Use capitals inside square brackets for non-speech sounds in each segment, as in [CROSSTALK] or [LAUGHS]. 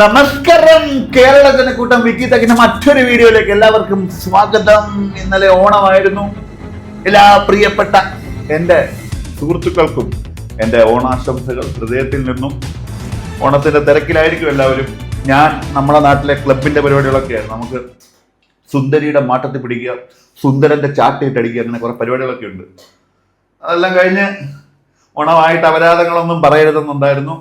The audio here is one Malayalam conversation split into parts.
നമസ്കാരം. കേരള ജനക്കൂട്ടം വിക്കി തകിന മറ്റൊരു വീഡിയോയിലേക്ക് എല്ലാവർക്കും സ്വാഗതം. ഇന്നലെ ഓണമായിരുന്നു. എല്ലാ പ്രിയപ്പെട്ട എന്റെ സുഹൃത്തുക്കൾക്കും എന്റെ ഓണാശംസകൾ ഹൃദയത്തിൽ നിന്നും ഓണത്തിന്റെ തിരക്കിലായിരിക്കും എല്ലാവരും. ഞാൻ നമ്മുടെ നാട്ടിലെ ക്ലബിന്റെ പരിപാടികളൊക്കെയാണ്. നമുക്ക് സുന്ദരിയുടെ മാട്ടത്തിൽ പിടിക്കുക സുന്ദരന്റെ ചാട്ടിയിട്ടടിക്കുക അങ്ങനെ കുറെ പരിപാടികളൊക്കെ ഉണ്ട് അതെല്ലാം കഴിഞ്ഞ് ഓണമായിട്ട് അപരാധങ്ങളൊന്നും പറയരുതെന്നുണ്ടായിരുന്നു.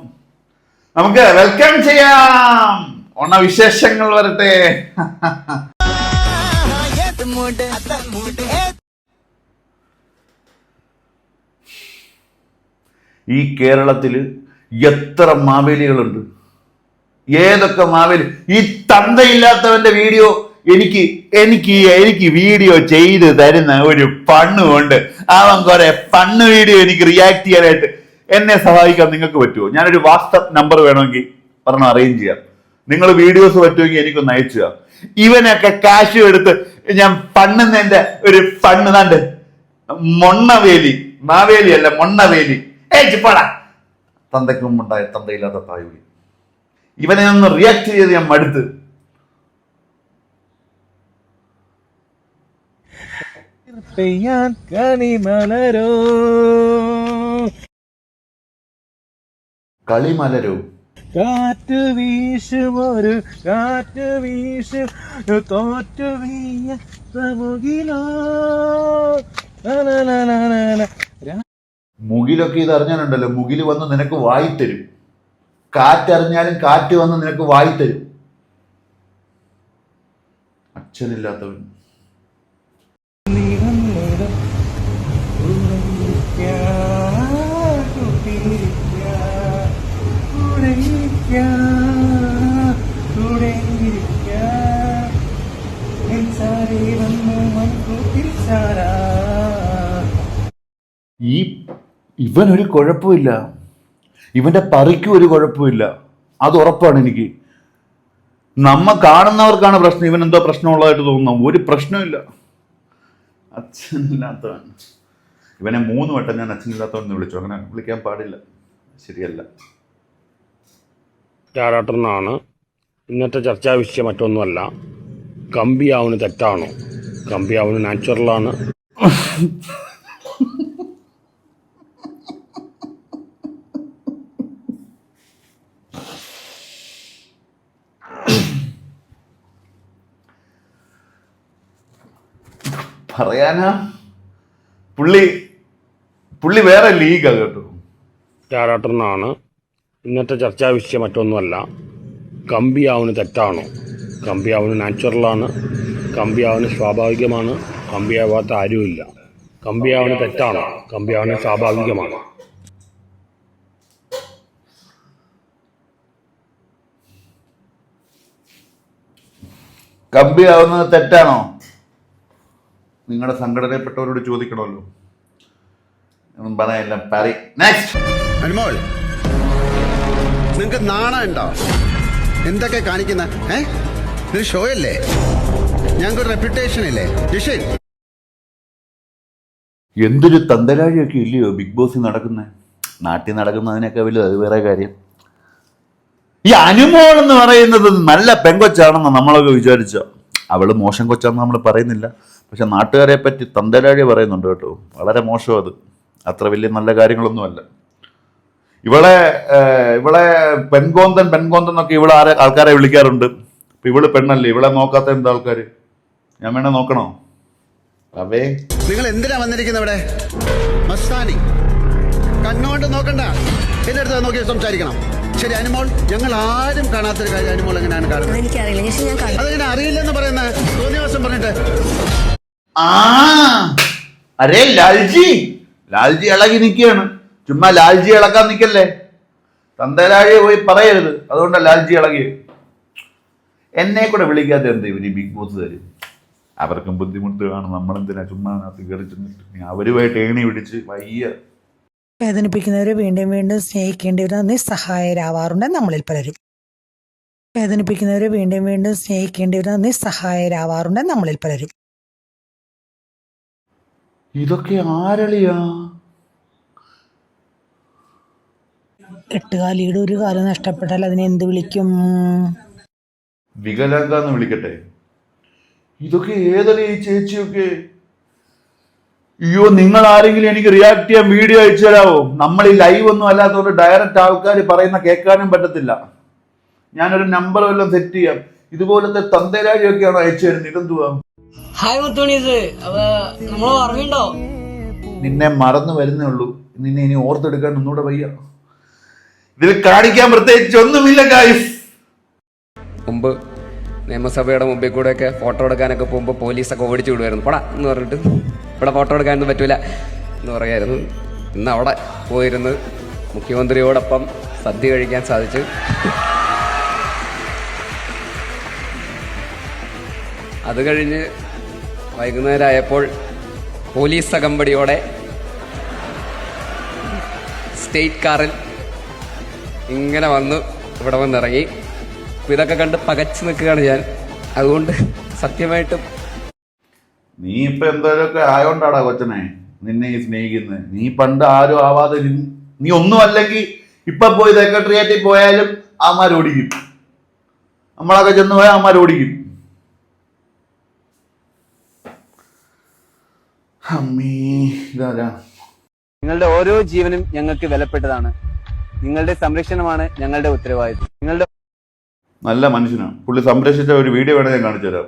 നമുക്ക് വെൽക്കം ചെയ്യാം. ഓണവിശേഷങ്ങൾ വരട്ടെ. ഈ കേരളത്തിൽ എത്ര മാവേലികളുണ്ട്? ഏതൊക്കെ മാവേലി? ഈ തന്തയില്ലാത്തവന്റെ വീഡിയോ എനിക്ക് എനിക്ക് എനിക്ക് വീഡിയോ ചെയ്ത് തരുന്ന ഒരു പണ്ണുണ്ട്. അവൻ കുറെ പണ്ണ് വീഡിയോ എനിക്ക് റിയാക്ട് ചെയ്യാനായിട്ട് എന്നെ സഹായിക്കാൻ നിങ്ങൾക്ക് പറ്റുമോ? ഞാനൊരു വാട്സപ്പ് നമ്പർ വേണമെങ്കിൽ പറഞ്ഞ് അറേഞ്ച് ചെയ്യാം. നിങ്ങൾ വീഡിയോസ് പറ്റുമെങ്കിൽ എനിക്കൊന്ന് അയച്ചു തരാം. ഇവനൊക്കെ കാശ് എടുത്ത് ഞാൻ പണ്ണുന്നതിന്റെ ഒരു പണ്ണ് താണ്ട് മൊണ്ണവേലി. മാവേലി അല്ല മൊണ്ണവേലി. ഏ ചിപ്പാടാ. തന്തയ്ക്കും തന്തയില്ലാത്ത തായൂലി ഇവനെ ഒന്ന് റിയാക്ട് ചെയ്ത് ഞാൻ മടുത്ത്. പെയ്യാൻ കണിമലരോ. കളിമലരോ. കാറ്റ് വീശും ഒരു കാറ്റ് വീശും. തോറ്റ് വീയ മുകിലോ മുകിലൊക്കെ ഇത് അറിഞ്ഞാലുണ്ടല്ലോ മുകിൽ വന്ന് നിനക്ക് വായിത്തരും. കാറ്ററിഞ്ഞാലും കാറ്റ് വന്ന് നിനക്ക് വായിത്തരും. അച്ഛനില്ലാത്തവൻ. ഈ ഇവനൊരു കുഴപ്പമില്ല. ഇവന്റെ പറിക്കും ഒരു കുഴപ്പമില്ല. അത് ഉറപ്പാണ് എനിക്ക്. നമ്മ കാണുന്നവർക്കാണ് പ്രശ്നം. ഇവൻ എന്തോ പ്രശ്നമുള്ളതായിട്ട് തോന്നുന്നു. ഒരു പ്രശ്നമില്ല അച്ഛനില്ലാത്തവൻ. ഇവനെ മൂന്ന് വട്ടം ഞാൻ അച്ഛനില്ലാത്തവൻ എന്ന് വിളിച്ചു. അങ്ങനെ വിളിക്കാൻ പാടില്ല. ശരിയല്ല. ാണ് ഇന്നത്തെ ചർച്ചാ വിഷയം മറ്റൊന്നുമല്ല. കമ്പിയാവുന് തെറ്റാണോ? കമ്പിയാവുന് നാച്ചുറലാണ് [LAUGHS] പറയാനാ? പുള്ളി പുള്ളി വേറെ ലീഗാ കേട്ടോ. രാരാട്ടനാണ് ഇന്നത്തെ ചർച്ചാ വിഷയം മറ്റൊന്നുമല്ല. കമ്പിയാവിന് തെറ്റാണോ? കമ്പിയാവിന് നാച്ചുറലാണ്. കമ്പിയാവിന് സ്വാഭാവികമാണ്. കമ്പിയാവാത്ത ആരുമില്ല. കമ്പിയാവിന് തെറ്റാണോ? കമ്പിയാവിന് സ്വാഭാവികമാണ്. കമ്പിയാവുന്നത് തെറ്റാണോ? നിങ്ങളുടെ സംഘടനയിൽപ്പെട്ടവരോട് ചോദിക്കണമല്ലോ. ഒന്നും പറയാനില്ല. പറ നെക്സ്റ്റ് അനുമോൾ നിങ്ങക്ക് നാണം ഉണ്ടോ? എന്തൊക്കെ കാണിക്കുന്ന ഏ? ഇത് ഷോ അല്ലേ? ഞങ്ങൾക്ക് റെപ്യൂട്ടേഷൻ ഇല്ലേ? ജിഷിൻ. എന്തൊരു തന്തരാഴിയൊക്കെ ഇല്ലയോ ബിഗ് ബോസ് നടക്കുന്നത് നാട്ടിൽ നടക്കുന്നതിനൊക്കെ വലിയ അത് വേറെ കാര്യം. ഈ അനുമോൾ എന്ന് പറയുന്നത് നല്ല പെങ്കൊച്ചാണെന്ന് നമ്മളൊക്കെ വിചാരിച്ച. അവൾ മോശം കൊച്ചാണെന്ന് നമ്മൾ പറയുന്നില്ല. പക്ഷെ നാട്ടുകാരെ പറ്റി തന്തരാഴി പറയുന്നുണ്ട് കേട്ടോ. വളരെ മോശം അത്. അത്ര വലിയ നല്ല കാര്യങ്ങളൊന്നുമല്ല. ഇവളെ ഇവളെ പെൺകോന്തൻ പെൺകോന്തൻ എന്നൊക്കെ ഇവിടെ ആരെ ആൾക്കാരെ വിളിക്കാറുണ്ട്. ഇപ്പൊ ഇവൾ പെണ്ണല്ലേ? ഇവളെ നോക്കാത്ത എന്താ ആൾക്കാര്? ഞാൻ വേണേ നോക്കണോ? അവേ നിങ്ങൾ എന്തിനാ വന്നിരിക്കുന്നത് ഇവിടെ? മസ്താനി. കണ്ണുകൊണ്ട് നോക്കണ്ട. എന്റെ അടുത്ത് നോക്കി സംസാരിക്കണം. ശരി അനുമോൾ ഞങ്ങൾ ആരും കാണാത്തൊരു കാര്യം അനുമോൾ എങ്ങനെയാണ് കാണുന്നത്? എനിക്കറിയില്ല അതെങ്ങനെ അറിയില്ലെന്ന് പറയുന്ന തോന്നിയ ദിവസം പറഞ്ഞിട്ട് ആ. അരേ ലാൽജി. ലാൽജി ഇളകി നിൽക്കുകയാണ്. ചുമ്മാ ലാൽജി ഇളക്കാൻ നിൽക്കല്ലേ? തന്തരാഴിയെ പോയി പറയരുത്. അതുകൊണ്ടാണ് ലാൽജി ഇളകി എന്നെ കൂടെ വിളിക്കാത്ത എന്ത് ഇവർ ബിഗ് ബോസ് തരും അവർക്കും ബുദ്ധിമുട്ട് കാണും. നമ്മളെന്തിനാ ചുമ്മാ അതിനകത്ത് കയറി ചെന്നിട്ട് ഇനി അവരുമായിട്ട് ഏണി പിടിച്ച് വയ്യ. വേദനിപ്പിക്കുന്നവരെ വീണ്ടും വീണ്ടും സ്നേഹിക്കേണ്ടിവരുന്ന നിസ്സഹായരാവാറുണ്ട് നമ്മളിൽ പലരും. വേദനിപ്പിക്കുന്നവരെ വീണ്ടും വീണ്ടും സ്നേഹിക്കേണ്ടിവരുന്ന നിസ്സഹായരാവാറുണ്ട് നമ്മളിൽ പലരും. ഇതൊക്കെ ആരളിയാ? എട്ടുകാലിയുടെ ഒരു കാലം നഷ്ടപ്പെട്ടാൽ അതിനെ എന്ത് വിളിക്കും? വികലാംഗ എന്ന് വിളിക്കട്ടെ. ഇതൊക്കെ ഏതല്ലേ ഈ ചേച്ചിയൊക്കെ? അയ്യോ നിങ്ങൾ ആരെങ്കിലും എനിക്ക് റിയാക്ട് ചെയ്യാൻ വീഡിയോ അയച്ചു തരാമോ നമ്മൾ ഈ ലൈവ് ഒന്നും അല്ലാത്തതുകൊണ്ട് ഡയറക്റ്റ് ആൾക്കാർ പറയുന്ന കേൾക്കാനും പറ്റത്തില്ല. ഞാനൊരു നമ്പർ വല്ലതും സെറ്റ് ചെയ്യാം. ഇതുപോലത്തെ തന്തേരാഴിയൊക്കെയാണ് അയച്ചു തരുന്നത്. ഇതെന്തുവാ? ഹായ് അപ്പൊ നമ്മൾ ഓർമ്മയുണ്ടോ നിന്നെ മറന്നു വരുന്നേ ഉള്ളൂ. നിന്നെ ഇനി ഓർത്തെടുക്കാൻ ഒന്നുകൂടെ വയ്യ. ഇതിൽ കാണിക്കാൻ പ്രത്യേകിച്ച് ഒന്നുമില്ല ഗായ്സ് മുമ്പ് നിയമസഭയുടെ മുമ്പിൽ കൂടെയൊക്കെ ഫോട്ടോ എടുക്കാനൊക്കെ പോകുമ്പോൾ പോലീസൊക്കെ ഓടിച്ചു വിടുമായിരുന്നു പടാ എന്ന് പറഞ്ഞിട്ട് ഇവിടെ ഫോട്ടോ എടുക്കാനൊന്നും പറ്റൂല എന്ന് പറയായിരുന്നു. ഇന്ന് അവിടെ പോയിരുന്ന് മുഖ്യമന്ത്രിയോടൊപ്പം സദ്യ കഴിക്കാൻ സാധിച്ചു. അത് കഴിഞ്ഞ് വൈകുന്നേരമായപ്പോൾ പോലീസ് അകമ്പടിയോടെ സ്റ്റേറ്റ് കാറിൽ ഇങ്ങനെ വന്ന് ഇവിടെ വന്നിറങ്ങി. ഇതൊക്കെ കണ്ട് പകച്ചു നിൽക്കുകയാണ് ഞാൻ. അതുകൊണ്ട് സത്യമായിട്ടും നീ ഇപ്പൊ എന്തൊക്കെ ആയോണ്ടാടാ കൊച്ചനെ നിന്നെ ഈ സ്നേഹിക്കുന്നത് നീ പണ്ട് ആരും ആവാതെ നീ ഒന്നും അല്ലെങ്കിൽ ഇപ്പൊ പോയി സെക്രട്ടേറിയറ്റിൽ പോയാലും ആമാരോടിക്കും നമ്മളൊക്കെ ചെന്ന് പോയാൽ അമ്മാർ നിങ്ങളുടെ ഓരോ ജീവനും ഞങ്ങൾക്ക് വിലപ്പെട്ടതാണ്. നിങ്ങളുടെ സംരക്ഷണമാണ് ഞങ്ങളുടെ ഉത്തരവാദിത്വം. നിങ്ങളുടെ നല്ല മനുഷ്യനാണ്. പുള്ളി സംരക്ഷിച്ച ഒരു വീഡിയോ വേണേ ഞാൻ കാണിച്ചു തരാം.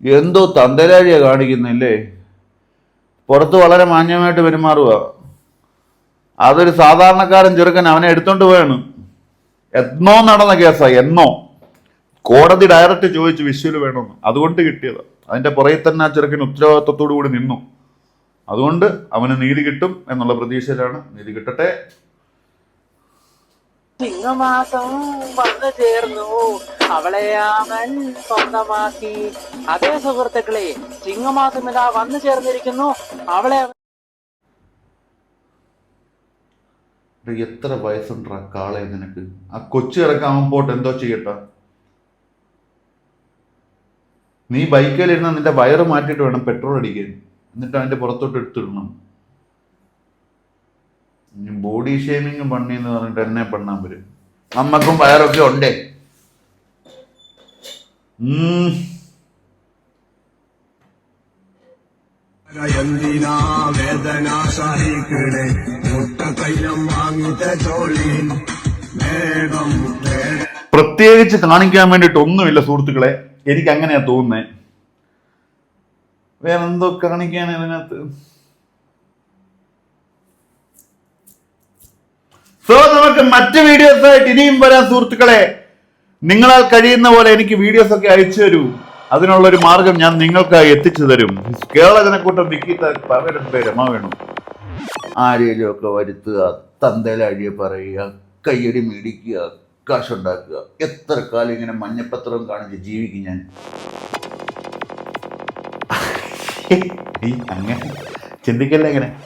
എന്തോ തന്തരാഴിയാ കാണിക്കുന്നില്ലേ? പുറത്ത് വളരെ മാന്യമായിട്ട് പെരുമാറുക അതൊരു സാധാരണക്കാരൻ ചെറുക്കൻ അവനെ എടുത്തോണ്ട് പോയാണ്. എന്നോ നടന്ന കേസാ എന്നോ. കോടതി ഡയറക്റ്റ് ചോദിച്ചു വിശ്വൽ വേണമെന്ന് അതുകൊണ്ട് കിട്ടിയത്. അതിന്റെ പുറകെ തന്നെ ആ ചെറുക്കൻ ഉത്തരവാദിത്വത്തോടു കൂടി നിന്നു. അതുകൊണ്ട് അവന് നീതി കിട്ടും എന്നുള്ള പ്രതീക്ഷയിലാണ് നീതി കിട്ടട്ടെ. ചിങ്ങമാസം വന്നു ചേർന്നു. അവളെ അവൻ സ്വന്തമാക്കി. അതേ സുഹൃത്തുക്കളെ ചിങ്ങമാസം ഇതാ വന്നു ചേർന്നിരിക്കുന്നു. അവളെ അവൻ എടാ, എത്ര വയസ്സുണ്ടാ കാളെ നിനക്ക്? ആ കൊച്ചു കിടക്കാൻ പോട്ട് എന്തോ ചെയ്യട്ട. നീ ബൈക്കിലിരുന്ന നിന്റെ വയറ് മാറ്റിയിട്ട് വേണം പെട്രോൾ അടിക്കാൻ. എന്നിട്ട് അതിന്റെ പുറത്തോട്ട് എടുത്തിടണം. ബോഡി ഷേമിങ് പണി എന്ന് പറഞ്ഞിട്ട് എന്നെ പണ്ണാൻ വരും. നമ്മക്കും വയറൊക്കെ ഉണ്ടേ. പ്രത്യേകിച്ച് കാണിക്കാൻ വേണ്ടിയിട്ട് ഒന്നുമില്ല സുഹൃത്തുക്കളെ. എനിക്ക് അങ്ങനെയാ തോന്നുന്നേ. വേറെ എന്തോ കാണിക്കാൻ ഇതിനകത്ത്? സോ നമുക്ക് മറ്റ് വീഡിയോസ് ആയിട്ട് ഇനിയും വരാം സുഹൃത്തുക്കളെ. നിങ്ങളാൽ കഴിയുന്ന പോലെ എനിക്ക് വീഡിയോസ് ഒക്കെ അയച്ചു തരൂ. അതിനുള്ള ഒരു മാർഗം ഞാൻ നിങ്ങൾക്കായി എത്തിച്ചു തരും. കേരളജനക്കൂട്ടം വിക്കിത്ത പകരം രമ വേണം. ഒക്കെ വരുത്തുക തന്തയിലഴിയെ പറയുക കയ്യടി മേടിക്കുക കാശുണ്ടാക്കുക. എത്ര കാലം ഇങ്ങനെ മഞ്ഞപ്പത്രം കാണിച്ച് ജീവിക്കും ഞാൻ? [LAUGHS] അങ്ങനെ. ചിന്തിക്കല്ലേ ഇങ്ങനെ?